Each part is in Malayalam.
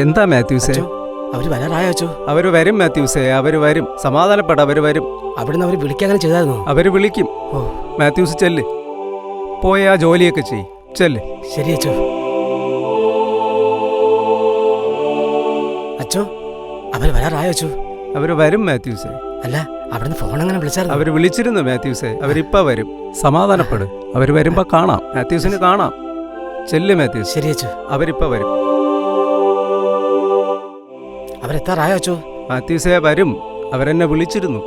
എന്താ മാത്യൂസേ? അവർ വരാറായോ അച്ചോ? അവർ വരും മാത്യൂസേ അവർ വരും. സമാധാനപ്പെട അവർ വരും. അവിടുന്ന് അവർ വിളിക്കാൻ അങ്ങനെ ചെയ്തായിരുന്നു? അവർ വിളിക്കും. ഓ. മാത്യൂസ് ചെല്ല്. പോയി ആ ജോലിയൊക്കെ ചെയ് ചെല്ല്. ശരി അച്ചോ. അച്ചോ അവർ വരാറായോ അച്ചോ? അവർ വരും മാത്യൂസേ. അല്ല അവിടുന്ന് ഫോൺ അങ്ങനെ വിളിച്ചായിരുന്നു? അവർ വിളിച്ചിരുന്നു മാത്യൂസേ. അവരിപ്പ വരും. സമാധാനപ്പെടും. അവർ വരുമ്പോ കാണാം. മാത്യൂസിന് കാണാം. ചെല്ല് മാത്യൂസ്. ശരി അച്ചോ. അവരിപ്പ വരും. അവരെത്താറായോ അച്ചോ? മാത്യൂസേ വരും. അവരെന്നെ വിളിച്ചിരുന്നു.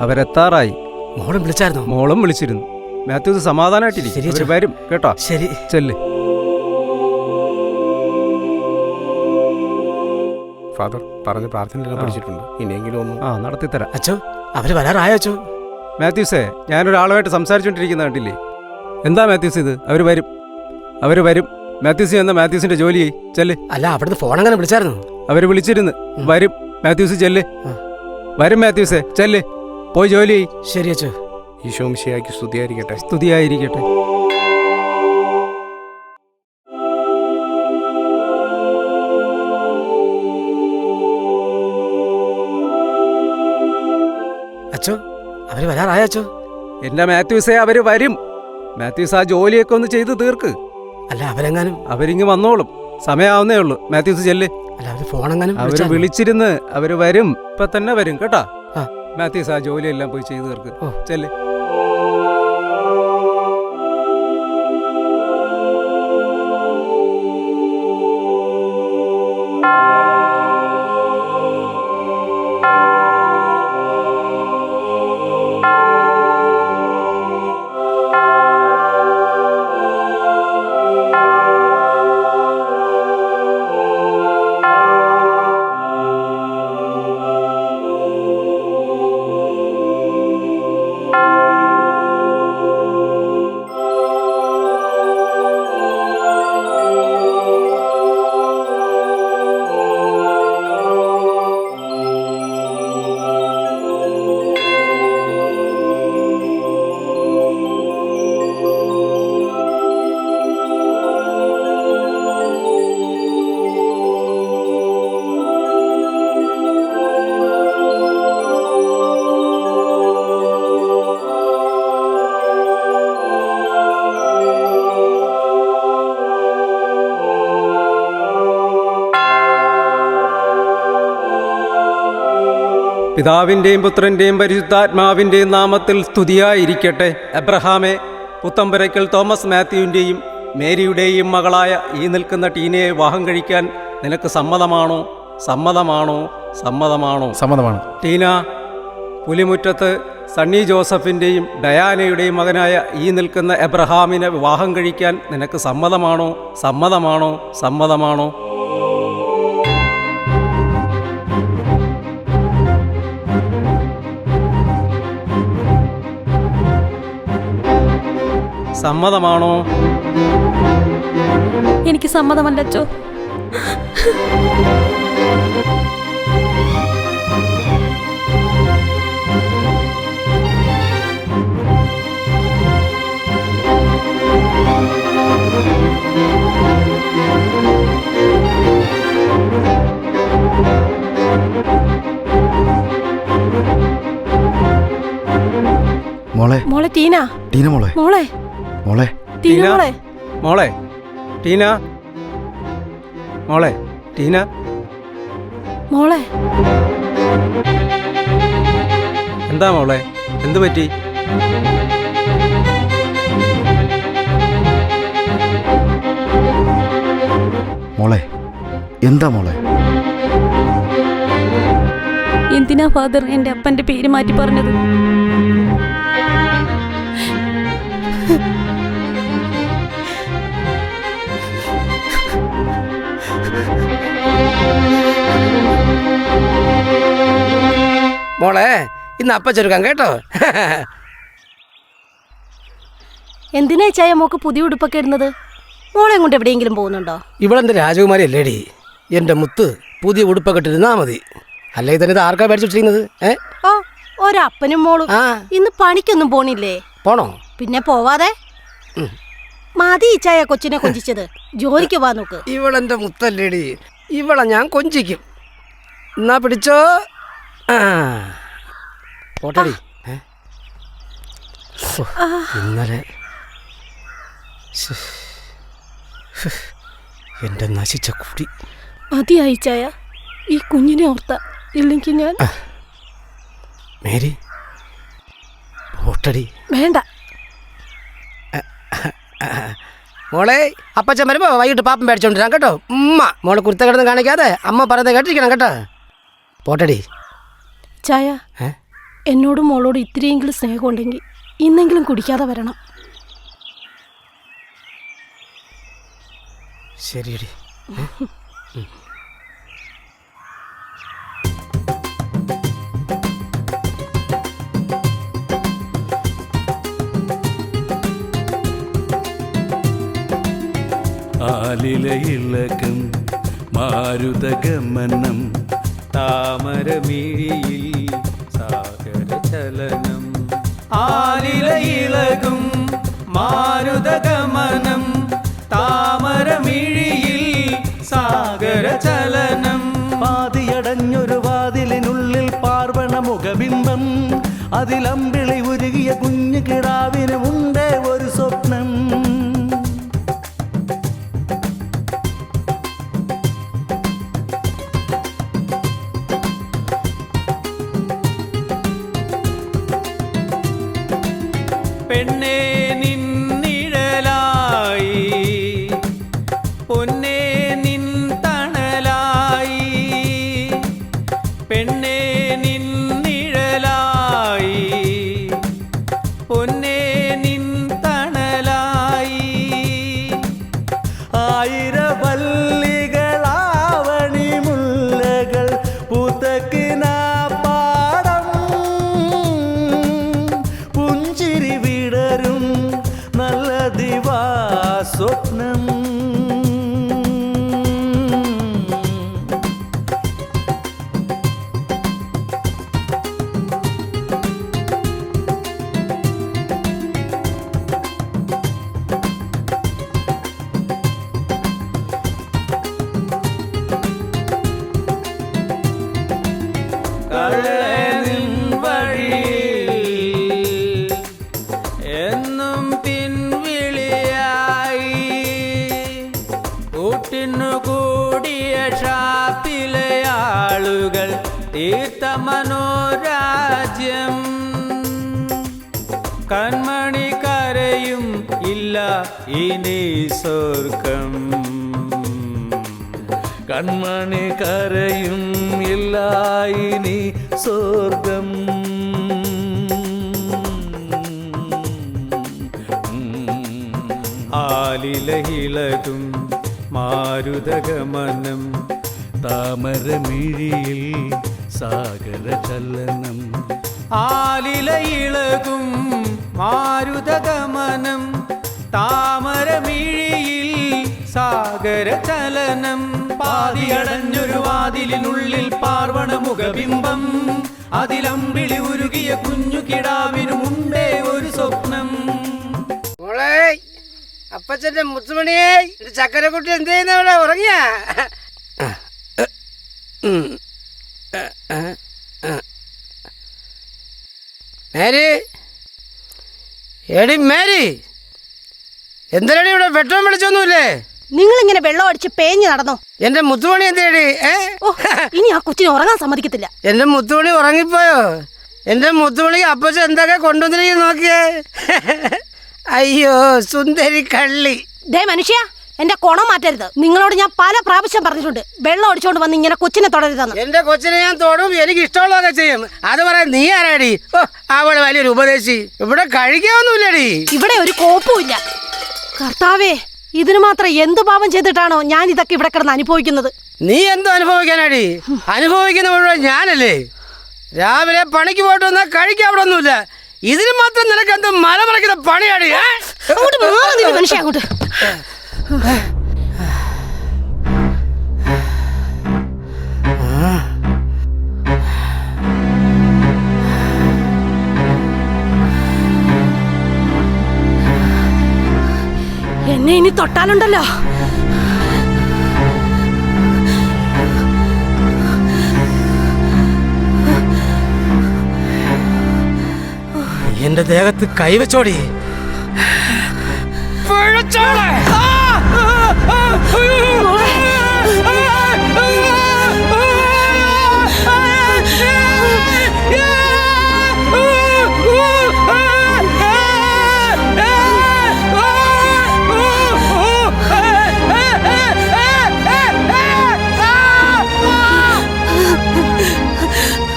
അവരെത്താറായി. മോളും വിളിച്ചായിരുന്നു? മോളും വിളിച്ചിരുന്നു. മാത്യൂസ് സമാധാനമായിട്ടിരിക്കും വരും കേട്ടോ? ശരി. ചെല്ല്. ഫാദർ പറഞ്ഞ പ്രാർത്ഥനയെല്ലാം പഠിച്ചിട്ടുണ്ട്. ഇനിയെങ്കിലും ഒന്ന് ആ നടത്തിത്തരാം. അച്ചോ അവർ വരാറായോ അച്ചോ? മാത്യൂസേ ഞാനൊരാളുമായിട്ട് സംസാരിച്ചുകൊണ്ടിരിക്കുന്ന കണ്ടില്ലേ? എന്താ മാത്യൂസ് ഇത്? അവർ വരും. അവർ വരും. മാത്യൂസ് എന്ന മാത്യൂസിന്റെ ജോലി. ചെല്ല്. അല്ല അവിടുന്ന് ഫോൺ അങ്ങനെ വിളിച്ചായിരുന്നു. അവർ വിളിച്ചിരുന്ന്. വരും. മാത്യൂസ് ചെല്ല്. വരും മാത്യൂസേ ചെല്ല്. പോയി ജോലി ചെയ് ശരി അച്ഛ. ഈശോ മിശിയാക്കി സ്തുതിയായിരിക്കട്ടെ. സ്തുതിയായിരിക്കട്ടെ. അച്ഛോ അവർ വരാറായോ അച്ചോ എന്റെ മാത്യൂസേ അവർ വരും. മാത്യൂസ് ആ ജോലിയൊക്കെ ഒന്ന് ചെയ്ത് തീർക്ക്. അല്ല അവരെങ്ങാനും? അവരിങ്ങ് വന്നോളും. സമയാവുന്നേ ഉള്ളൂ. മാത്യൂസ് ചെല്ല്. അല്ല അവർ ഫോൺ അവർ? വിളിച്ചിരുന്ന് അവർ വരും ഇപ്പൊ തന്നെ വരും കേട്ടാ. മാത്യൂസ് ആ ജോലിയെല്ലാം പോയി ചെയ്തു തീർക്ക് ഓ. ചെല്ല് പിതാവിന്റെയും പുത്രന്റെയും പരിശുദ്ധാത്മാവിന്റെയും നാമത്തിൽ സ്തുതിയായിരിക്കട്ടെ. എബ്രഹാമെ പുത്തമ്പരയ്ക്കൽ തോമസ് മാത്യുവിന്റെയും മേരിയുടെയും മകളായ ഈ നിൽക്കുന്ന ടീനയെ വിവാഹം കഴിക്കാൻ നിനക്ക് സമ്മതമാണോ? സമ്മതമാണോ? സമ്മതമാണോ? സമ്മതമാണ്. ടീന പുലിമുറ്റത്ത് സണ്ണി ജോസഫിന്റെയും ഡയാനയുടെയും മകനായ ഈ നിൽക്കുന്ന എബ്രഹാമിനെ വിവാഹം കഴിക്കാൻ നിനക്ക് സമ്മതമാണോ? സമ്മതമാണോ? സമ്മതമാണോ? സമ്മതമാണോ? എനിക്ക് സമ്മതമല്ലച്ചോ മോളെ. മോളെ ടീന? ടീന മോളെ. മോളെ. മോളെ. ടീന? മോളെ മോളെ. ടീന? മോളെ. ടീന? മോളെ. എന്താ മോളെ? എന്തു പറ്റി? മോളെ എന്താ മോളെ? എന്തിനാ ഫാദർ എന്റെ അപ്പന്റെ പേര് മാറ്റി പറഞ്ഞത്? മോളെ ഇന്ന് അപ്പ ചെറുക്കാം കേട്ടോ? എന്തിനാ ചായ മോക്ക് പുതിയ ഉടുപ്പൊക്കെ ഇടുന്നത്? മോളെ കൊണ്ട് എവിടെയെങ്കിലും പോകുന്നുണ്ടോ? ഇവളെന്റെ രാജകുമാരി അല്ലേടി എന്റെ മുത്ത് പുതിയ ഉടുപ്പൊക്കെ ഇട്ടിരുന്നാ മതി. അല്ലെങ്കിൽ തന്നെ ഇത് ആർക്കാ ഏ? ഓ ഒരപ്പനും മോളും. ആ. ഇന്ന് പണിക്കൊന്നും പോണില്ലേ? പോണോ? പിന്നെ പോവാതെ? ഉം. മതി ഈ ചായ കൊച്ചിനെ കൊഞ്ചിച്ചത്. ജോലിക്ക് വാ നോക്ക്. ഇവളെന്റെ മുത്തല്ലേടി? ഇവളെ ഞാൻ കൊഞ്ചിക്കും. എന്നാ പിടിച്ചോ? പോട്ടടി. ഇന്നലെ എന്റെ. നശിച്ച കുടി. മതിയായി ചായ. ഈ കുഞ്ഞിനെ ഓർത്ത. ഇല്ലെങ്കിൽ ഞാൻ മേരി. പോട്ടടി. വേണ്ട. മോളെ അപ്പച്ചൻ വരുമ്പോ വൈകിട്ട് പാപ്പം മേടിച്ചോണ്ടിരാം കേട്ടോ. ഉമ്മ. മോളെ കുരുത്ത കിടന്ന് കാണിക്കാതെ അമ്മ പറയുന്നത് കേട്ടിരിക്കണം കേട്ടോ. പോട്ടടി. ചായ? എന്നോടും മോളോട് ഇത്തിരിയെങ്കിലും സ്നേഹമുണ്ടെങ്കിൽ ഇന്നെങ്കിലും കുടിക്കാതെ വരണം. ശരിയടി. ആലിലയിളകം മാരുതഗമനം താമരമിഴിയിൽ സാഗരചലനം ആലിലയിളകും മാരുതഗമനം താമരമിഴിയിൽ സാഗരചലനം. പാതിയടഞ്ഞൊരു വാതിലിനുള്ളിൽ പാർവണ മുഖബിംബം അതിലമ്പിളി ഉരുകിയ കുഞ്ഞു കിടാവിനുമുണ്ടേ കൺമണി കരയും ഇല്ല ഇനി സ്വർഗം. കൺമണി കരയും ഇല്ല ഇനി സ്വർഗം. ആലിലഹിളകും മാരുതഗമനം താമരമിഴിയിൽ സാഗരചലനം. ആലിലയിളകും മാരുതഗമനം താമരമിഴിയിൽ സാഗരചലനം പാതിയടഞ്ഞൊരു വാതിലിനുള്ളിൽ പാർവണ മുഖബിംബം അതിലമ്പിളി ഉരുകിയ കുഞ്ഞു കിടാവിനു മുമ്പേ ഒരു സ്വപ്നം അപ്പച്ചന്റെ മുത്തുമണിയെ ചക്കരക്കുട്ടി എന്ത് ചെയ്യുന്നവിടെ ഉറങ്ങിയ മേരി എടി മേരി എന്തിനടി ഇവിടെ വെട്ടം വിളിച്ചൊന്നുമില്ലേ? നിങ്ങൾ ഇങ്ങനെ വെള്ളം അടിച്ച് പേഞ്ഞു നടന്നോ? എന്റെ മുത്തുമണി എന്തേടി ഏ? ഓ ഇനി ആ കൊച്ചിനെ ഉറങ്ങാൻ സമ്മതിക്കത്തില്ല. എന്റെ മുത്തുമണി ഉറങ്ങിപ്പോയോ? എന്റെ മുത്തുമണി അപ്പച്ച എന്തൊക്കെ കൊണ്ടുവന്നിരിക്കും നോക്കിയേ? അയ്യോ സുന്ദരി കള്ളി ദേ മനുഷ്യ എന്റെ കുണം മാറ്റരുത്. നിങ്ങളോട് ഞാൻ പല പ്രാവശ്യം പറഞ്ഞിട്ടുണ്ട്. വെള്ളം ഒടിച്ചോണ്ട് വന്ന് ഇങ്ങനെ കൊച്ചിനെ തുടരുതെന്ന്. എന്റെ കൊച്ചിനെ ഞാൻ തൊടും എനിക്ക് ഇഷ്ടമുള്ളതൊക്കെ ചെയ്യും. അത് പറയാൻ നീ ആരാടി? ഓ അവൾ വലിയൊരു ഉപദേശി. ഇവിടെ കഴിക്കാവുന്നില്ലടി ഇവിടെ ഒരു കോപ്പുമില്ല കർത്താവേ ഇതിനു മാത്രം എന്ത് പാപം ചെയ്തിട്ടാണോ ഞാൻ ഇതൊക്കെ ഇവിടെ കിടന്ന് അനുഭവിക്കുന്നത്? നീ എന്തോ അനുഭവിക്കാനാടി? അനുഭവിക്കുന്ന മുഴുവൻ ഞാനല്ലേ? രാവിലെ പണിക്ക് പോയിട്ട് വന്നാൽ കഴിക്കാൻ അവിടെ ഒന്നുമില്ല. ഇതിന് മാത്രം നിനക്ക് എന്തോ മലമറക്കുന്ന പണിയാടി അങ്ങോട്ട് മനുഷ്യ അങ്ങോട്ട്. എന്നെ ഇനി തൊട്ടാലുണ്ടല്ലോ. എന്റെ ദേഹത്ത് കൈവച്ചോടി. പിഴച്ചോളേ ആ! ആ! ആ!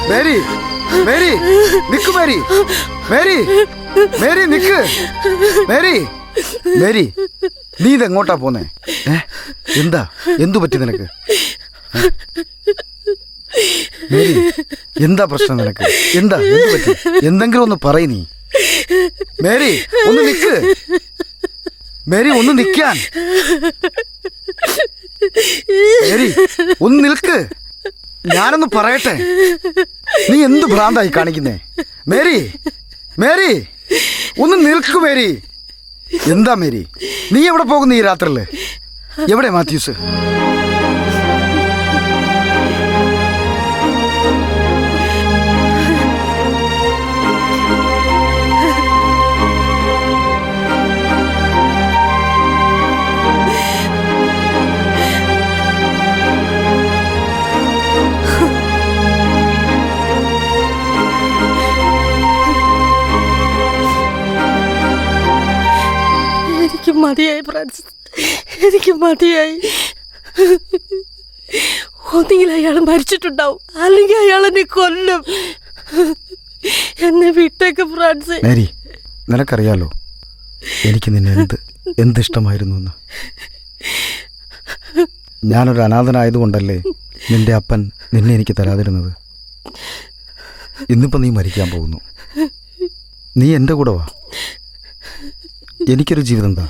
മേരി മേരി നിക്ക് മേരി മേരി മേരി നിക്ക് മേരി മേരി നീ ഇതെങ്ങോട്ടാ പോന്നേ ഏ എന്താ? എന്തു പറ്റി നിനക്ക്? മേരി എന്താ പ്രശ്നം നിനക്ക്? എന്താ? എന്തു പറ്റി? എന്തെങ്കിലും ഒന്ന് പറയ് നീ. മേരി ഒന്ന് നിക്ക്. മേരി ഒന്ന് നിൽക്കാൻ മേരി ഒന്ന് നിൽക്ക്. ഞാനൊന്ന് പറയട്ടെ. നീ എന്ത് ഭ്രാന്തായി കാണിക്കുന്നേ? മേരി മേരി ഒന്ന് നിൽക്കു മേരി. എന്താ മേരി? നീ എവിടെ പോകുന്നു ഈ രാത്രിയിൽ? എവിടെ മാത്യൂസ്? മതിയായി ഫ്രാൻസിസ്. എനിക്ക് മതിയായി. ഒന്നുകിൽ അയാൾ മരിച്ചിട്ടുണ്ടാവും അല്ലെങ്കിൽ അയാൾ എന്നെ കൊല്ലും. എന്നെ വിട്ടേക്ക് ഫ്രാൻസ്. മേരി നിനക്കറിയാലോ എനിക്ക് നിന്നെ എന്ത് എന്തിഷ്ടമായിരുന്നു എന്ന്. ഞാനൊരു അനാഥനായതുകൊണ്ടല്ലേ നിന്റെ അപ്പൻ നിന്നെ എനിക്ക് തരാതിരുന്നത്. ഇന്നിപ്പോൾ നീ മരിക്കാൻ പോകുന്നു. നീ എന്റെ കൂടെ വാ. എനിക്കൊരു ജീവിതം എന്താ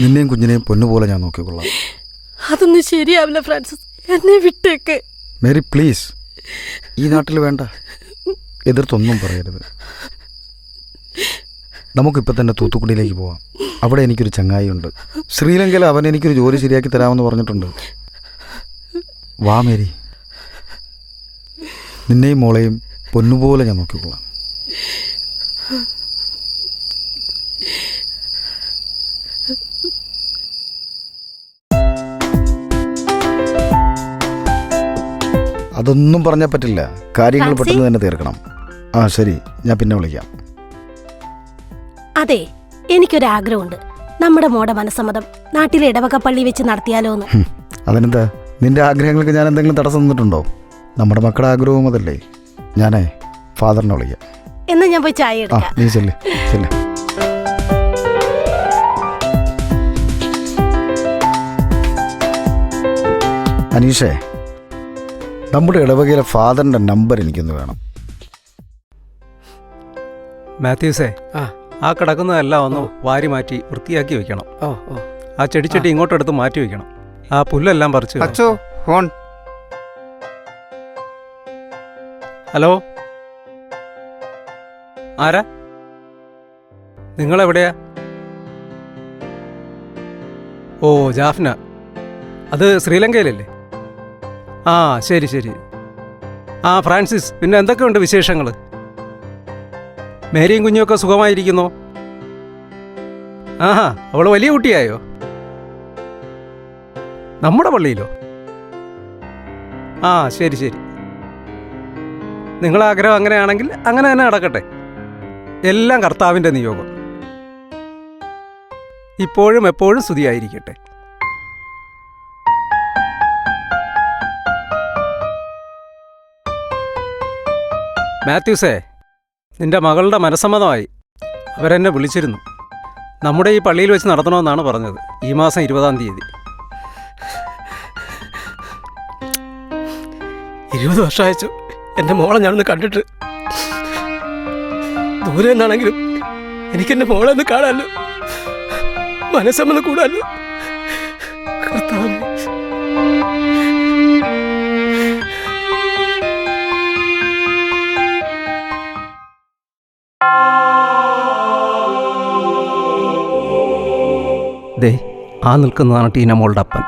നിന്നെയും കുഞ്ഞിനെയും പൊന്നുപോലെ ഞാൻ നോക്കിക്കൊള്ളാം അതൊന്നും ശരിയാവില്ല ഫ്രാൻസിസ്. എന്നെ വിട്ടേക്ക്. Mary please. ഈ നാട്ടിൽ വേണ്ട. എതിർത്തൊന്നും പറയരുത്. നമുക്കിപ്പോൾ തന്നെ തൂത്തുക്കുടിയിലേക്ക് പോവാം. അവിടെ എനിക്കൊരു ചങ്ങായി ഉണ്ട് ശ്രീലങ്കയിൽ അവൻ എനിക്കൊരു ജോലി ശരിയാക്കി തരാമെന്ന് പറഞ്ഞിട്ടുണ്ട്. വാ മേരി. നിന്നെയും മോളെയും പൊന്നുപോലെ ഞാൻ നോക്കിക്കൊള്ളാം. അതൊന്നും പറഞ്ഞാൽ പറ്റില്ല. കാര്യങ്ങൾ? പെട്ടെന്ന് തന്നെ തീർക്കണം. ആ ശരി. ഞാൻ പിന്നെ വിളിക്കാം. അതെ എനിക്കൊരാഗ്രഹമുണ്ട്. നമ്മുടെ മോടെ മനസ്സമ്മതം നാട്ടിലെ ഇടവക പള്ളി വെച്ച് നടത്തിയാലോ എന്ന് അതിനെന്താ? നിന്റെ ആഗ്രഹങ്ങൾക്ക് ഞാൻ എന്തെങ്കിലും തടസ്സം നിന്നിട്ടുണ്ടോ നമ്മുടെ മക്കളുടെ ആഗ്രഹവും അതല്ലേ. ഞാനേ ഫാദറിനെ വിളിക്കാം. എന്നാ ഞാൻ പോയി ചായ ആ എടുക്കാം. നീ ചെല്ലേ ചെല്ല്. അനീഷേ നമ്മുടെ ഇടവകയിലെ ഫാദറിന്റെ നമ്പർ എനിക്കൊന്ന് വേണം. മാത്യൂസേ ആ. ആ കിടക്കുന്നതെല്ലാം ഒന്ന് വാരി മാറ്റി വൃത്തിയാക്കി വെക്കണം. ഓ ഓ. ആ ചെടിച്ചട്ടി ഇങ്ങോട്ടെടുത്ത് മാറ്റി വെക്കണം. ആ പുല്ലെല്ലാം പറിച്ചു അച്ചോ ഫോൺ. ഹലോ? ആരാ? നിങ്ങളെവിടെയാ? ഓ ജാഫ്ന. അത് ശ്രീലങ്കയിലല്ലേ? ആ ശരി ശരി. ആ ഫ്രാൻസിസ് പിന്നെ എന്തൊക്കെയുണ്ട് വിശേഷങ്ങൾ മേരിയും കുഞ്ഞുമൊക്കെ സുഖമായിരിക്കുന്നു? ആഹാ അവൾ വലിയ കുട്ടിയായോ? നമ്മുടെ പള്ളിയിലോ? ആ ശരി ശരി. നിങ്ങളെ ആഗ്രഹം അങ്ങനെയാണെങ്കിൽ അങ്ങനെ തന്നെ നടക്കട്ടെ. എല്ലാം കർത്താവിന്റെ നിയോഗം. ഇപ്പോഴും എപ്പോഴും സ്തുതിയായിരിക്കട്ടെ. മാത്യൂസേ നിന്റെ മകളുടെ മനസ്സമ്മതമായി അവരെന്നെ വിളിച്ചിരുന്നു. നമ്മുടെ ഈ പള്ളിയിൽ വെച്ച് നടത്തണമെന്നാണ് പറഞ്ഞത് ഈ മാസം ഇരുപതാം തീയതി. ഇരുപത് വർഷമായച്ചു. എന്റെ മോളെ ഞാനൊന്ന് കണ്ടിട്ട്. ദൂരെ നിന്നാണെങ്കിലും എനിക്കെന്റെ മോളെ ഒന്ന് കാണാമല്ലോ മനസ്സമ്മതം കൂടാമല്ലോ ആ നിൽക്കുന്നതാണ് ടീന മോളുടെ അപ്പൻ.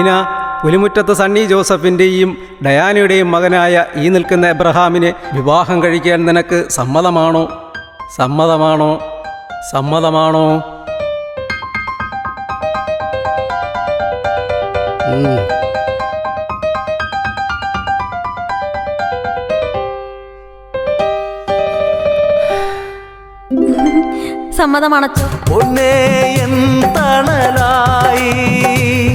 ടീന പുലിമുറ്റത്ത് സണ്ണി ജോസഫിന്റെയും ഡയാനയുടെയും മകനായ ഈ നിൽക്കുന്ന എബ്രഹാമിനെ വിവാഹം കഴിക്കാൻ നിനക്ക് സമ്മതമാണോ? സമ്മതമാണോ? സമ്മതമാണോ? സമ്മതമാണച്ചോ? പൊന്നേ എൻ തണലായി.